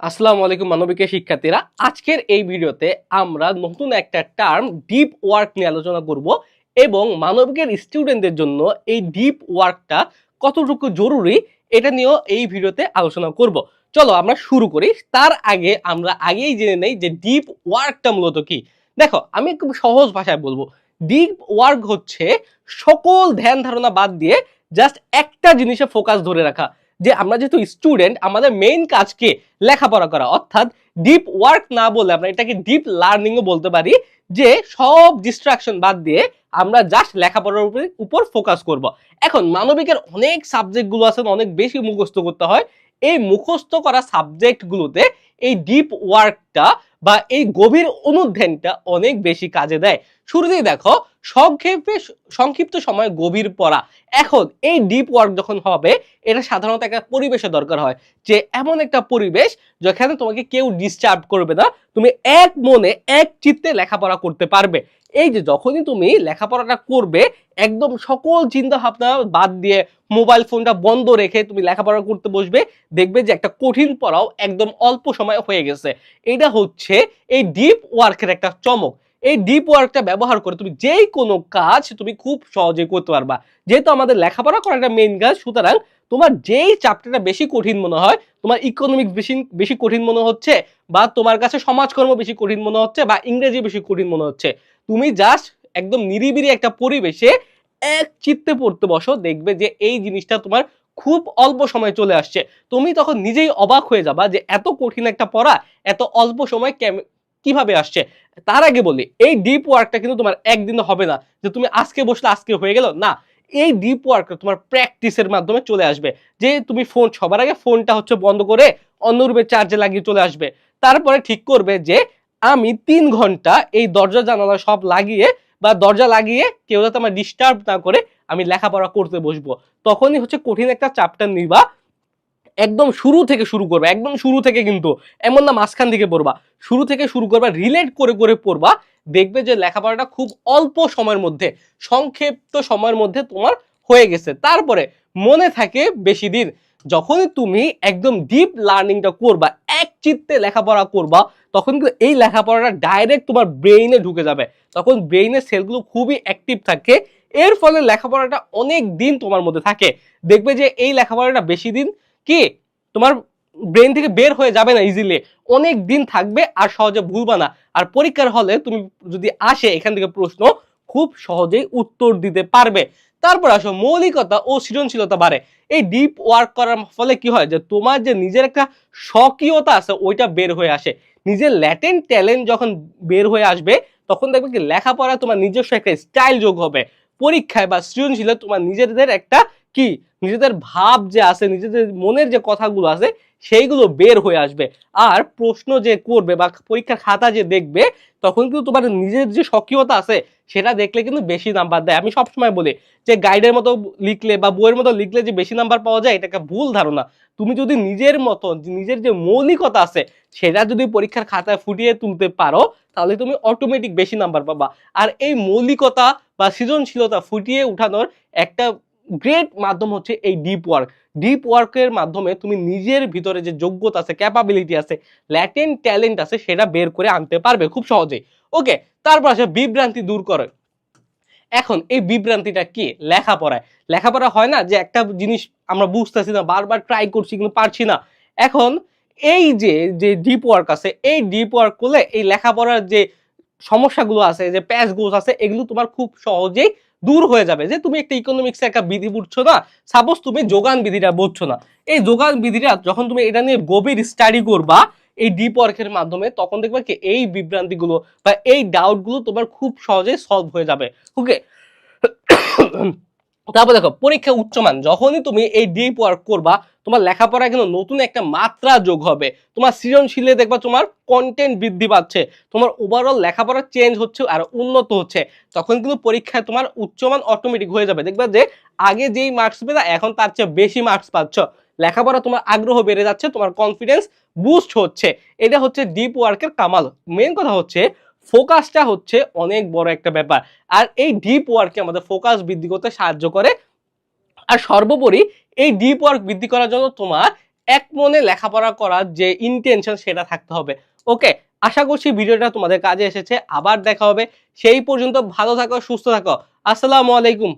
আসসালামু আলাইকুম মানবিকের শিক্ষার্থীরা। আজকের এই ভিডিওতে আমরা নতুন একটা টার্ম ডিপ ওয়ার্ক নিয়ে আলোচনা করব এবং মানবিকের স্টুডেন্টদের জন্য এই ডিপ ওয়ার্কটা কতটুকু জরুরি এটা নিয়েও এই ভিডিওতে আলোচনা করব। চলো আমরা শুরু করি। তার আগে আমরা আগেই জেনে নেই যে ডিপ ওয়ার্কটা মূলত কি। দেখো, আমি খুব সহজ ভাষায় বলব। ডিপ ওয়ার্ক হচ্ছে সকল ধ্যান ধারণা বাদ দিয়ে জাস্ট একটা জিনিসে ফোকাস ধরে রাখা। যে আমরা যেহেতু স্টুডেন্ট আমাদের মেইন কাজকে লেখাপড়া করা, অর্থাৎ ডিপ ওয়ার্ক না বলে আমরা এটাকে ডিপ লার্নিংও বলতে পারি, যে সব ডিস্ট্রাকশন বাদ দিয়ে আমরা জাস্ট লেখাপড়ার উপরে, উপর ফোকাস করব। এখন মানবিকের অনেক সাবজেক্টগুলো আছে, অনেক বেশি মুখস্থ করতে হয়। এই মুখস্থ করা সাবজেক্টগুলোতে এই ডিপ ওয়ার্কটা বা এই গভীর অনুধ্যানটা অনেক বেশি কাজে দেয়। শুরুতেই দেখো, সংক্ষেপে সংক্ষিপ্ত সময় গভীর পড়া। এখন এই ডিপ ওয়ার্ক যখন হবে, এটা সাধারণত একটা পরিবেশের দরকার হয়। যে এমন একটা পরিবেশ যেখানে তোমাকে কেউ ডিস্টার্ব করবে না, তুমি এক মনে এক চিত্তে লেখাপড়া করতে পারবে। এই যে যখনই তুমি লেখাপড়াটা করবে, একদম সকল চিন্তা ভাবনা বাদ দিয়ে মোবাইল ফোনটা বন্ধ রেখে তুমি লেখাপড়া করতে বসবে, দেখবে যে একটা কঠিন পড়াও একদম অল্প সময় হয়ে গেছে। এটা হচ্ছে এই ডিপ ওয়ার্কের একটা চমক। এই ডিপ ওয়ার্কটা ব্যবহার করে তুমি যেই কোনো কাজ তুমি খুব সহজে করতে পারবা। যেহেতু আমাদের লেখাপড়া করাটা মেইন কাজ, সুতরাং তোমার যেই চ্যাপ্টারটা বেশি কঠিন মনে হয়, তোমার ইকোনমিক্স বেশি বেশি কঠিন মনে হচ্ছে বা তোমার কাছে সমাজকর্ম বেশি কঠিন মনে হচ্ছে বা ইংরেজি বেশি কঠিন মনে হচ্ছে, তুমি জাস্ট একদম নিরিবিরি একটা পরিবেশে এক চিত্তে পড়তে বসো, দেখবে যে এই জিনিসটা তোমার খুব অল্প সময় চলে আসছে। তুমি তখন নিজেই অবাক হয়ে যাবা যে এত কঠিন একটা পড়া, এত অল্প সময় কীভাবে আসছে? তার আগে বলি, এই ডিপ ওয়ার্কটা কিন্তু তোমার একদিনে হবে না। যে তুমি আজকে বসলে আজকে হয়ে গেল, না। এই ডিপ ওয়ার্ক তোমার প্র্যাকটিসের মাধ্যমে চলে আসবে। যে তুমি ফোন সবার আগে ফোনটা হচ্ছে বন্ধ করে অন্য রুমে চার্জে লাগিয়ে চলে আসবে। তারপরে ঠিক করবে যে, আমি তিন ঘণ্টা এই দরজা, জানালা সব লাগিয়ে বা দরজা লাগিয়ে কেউ যাতে আমার ডিস্টার্ব না করে আমি লেখাপড়া করতে বসবো। তখনই হচ্ছে কঠিন একটা চ্যাপ্টার নিবা। একদম শুরু থেকে শুরু করবে, একদম শুরু থেকে কিন্তু, এমন না মাঝখান দিকে পড়বা, শুরু থেকে শুরু করবা রিলেট করে করে পড়বা, দেখবে যে লেখাপড়াটা খুব অল্প সময়ের মধ্যে, সংক্ষিপ্ত সময়ের মধ্যে তোমার হয়ে গেছে। তারপরে মনে থাকে বেশি দিন, যখনই তুমি একদম ডিপ লার্নিংটা করবা, এক চিত্তে লেখাপড়া করবা, তখন কিন্তু এই লেখাপড়াটা ডাইরেক্ট তোমার ব্রেইনে ঢুকে যাবে। তখন ব্রেইনের সেলগুলো খুবই অ্যাক্টিভ থাকে, এর ফলে লেখাপড়াটা অনেক দিন তোমার মধ্যে থাকে। দেখবে যে এই লেখাপড়াটা বেশি দিন কি? তোমার ব্রেন থেকে বের হয়ে যাবে না ইজিলি অনেক দিন থাকবে আর সহজে ভুলবা না। আর পরীক্ষার হলে তুমি যদি আসে এখান থেকে প্রশ্ন, খুব সহজেই উত্তর দিতে পারবে। তারপর আসো, মৌলিকতা ও সৃজনশীলতা বাড়ে এই ডিপ ওয়ার্ক করার ফলে কি হয়? যে তোমার যে নিজের একটা স্বকীয়তা আছে, ওইটা বের হয়ে আসে। নিজের ল্যাটেন্ট ট্যালেন্ট যখন বের হয়ে আসবে, তখন দেখবে কি লেখাপড়া তোমার নিজস্ব একটা স্টাইল যোগ হবে। পরীক্ষায় বা সৃজনশীলে তোমার নিজেদের একটা কি? নিজেদের ভাব যে আছে, নিজেদের মনের যে কথাগুলো আছে, সেইগুলো বের হয়ে আসবে। আর প্রশ্ন যে করবে বা পরীক্ষার খাতা যে দেখবে, তখন কিন্তু তোমার নিজের যে স্বকীয়তা আছে, সেটা দেখলে কিন্তু বেশি নাম্বার দেয়। আমি সবসময় বলি যে গাইডের মতো লিখলে বা বইয়ের মতো লিখলে যে বেশি নাম্বার পাওয়া যায়, এটা একটা ভুল ধারণা। তুমি যদি নিজের মতো নিজের যে মৌলিকতা আছে, সেটা যদি পরীক্ষার খাতায় ফুটিয়ে তুলতে পারো, তাহলে তুমি অটোমেটিক বেশি নাম্বার পাবা। আর এই মৌলিকতা বা সৃজনশীলতা ফুটিয়ে উঠানোর একটা গ্রেট মাধ্যম হচ্ছে এই ডিপ ওয়ার্ক ডিপ ওয়ার্কের মাধ্যমে তুমি নিজের ভিতরে যে যোগ্যতা আছে ক্যাপাবিলিটি আছে ল্যাটেন্ট ট্যালেন্ট আছে, সেটা বের করে আনতে পারবে খুব সহজেই। ওকে তারপর আসে বিভ্রান্তি দূর করে এখন এই বিভ্রান্তিটা কি? লেখাপড়ায়। লেখাপড়া হয় না যে একটা জিনিস আমরা বুঝতেছি না, বারবার ট্রাই করছি কিন্তু পারছি না। এখন এই যে যে ডিপ ওয়ার্ক আছে, এই ডিপ ওয়ার্ক করলে এই লেখাপড়ার যে সমস্যাগুলো আছে, যে প্যাচগুলো আছে, এগুলো তোমার খুব সহজেই দূর হয়ে যাবে যে তুমি একটা ইকোনমিক্সে একটা বিধি বুঝছ না সাপোজ তুমি যোগান বিধিটা বুঝছ না। এই যোগান বিধিটা যখন তুমি এটা নিয়ে গভীর স্টাডি করবা, এই ডিপ ওয়ার্কের মাধ্যমে, তখন দেখবে কি এই বিভ্রান্তিগুলো বা এই ডাউটগুলো তোমার খুব সহজে সলভ হয়ে যাবে। ওকে তারপর দেখো, পরীক্ষা উচ্চমান, যখনই তুমি এই ডিপ ওয়ার্ক করবা, তোমার লেখাপড়ায় কিন্তু নতুন একটা মাত্রা যোগ হবে। তোমার সৃজনশীলে দেখবা তোমার কন্টেন্ট বৃদ্ধি পাচ্ছে, তোমার ওভারঅল লেখাপড়া চেঞ্জ হচ্ছে আর উন্নত হচ্ছে। তখন কিন্তু পরীক্ষায় তোমার উচ্চমান অটোমেটিক হয়ে যাবে। দেখবা যে আগে যেই মার্কস পেতা এখন তার চেয়ে বেশি মার্কস পাচ্ছ। লেখাপড়া তোমার আগ্রহ বেড়ে যাচ্ছে, তোমার কনফিডেন্স বুস্ট হচ্ছে। এটা হচ্ছে ডিপ ওয়ার্কের কামাল। মেন কথা হচ্ছে ফোকাসটা হচ্ছে অনেক বড় একটা ব্যাপার। আর এই ডিপ ওয়ার্কে আমাদের ফোকাস বৃদ্ধি করতে সাহায্য করে। আর সর্বোপরি এই ডিপ ওয়ার্ক বৃদ্ধি করার জন্য তোমার এক মনে লেখাপড়া করার যে ইন্টেনশন সেটা থাকতে হবে। ওকে আশা করছি ভিডিওটা তোমাদের কাজে এসেছে। আবার দেখা হবে। সেই পর্যন্ত ভালো থাকো, সুস্থ থাকো। আসসালামু আলাইকুম।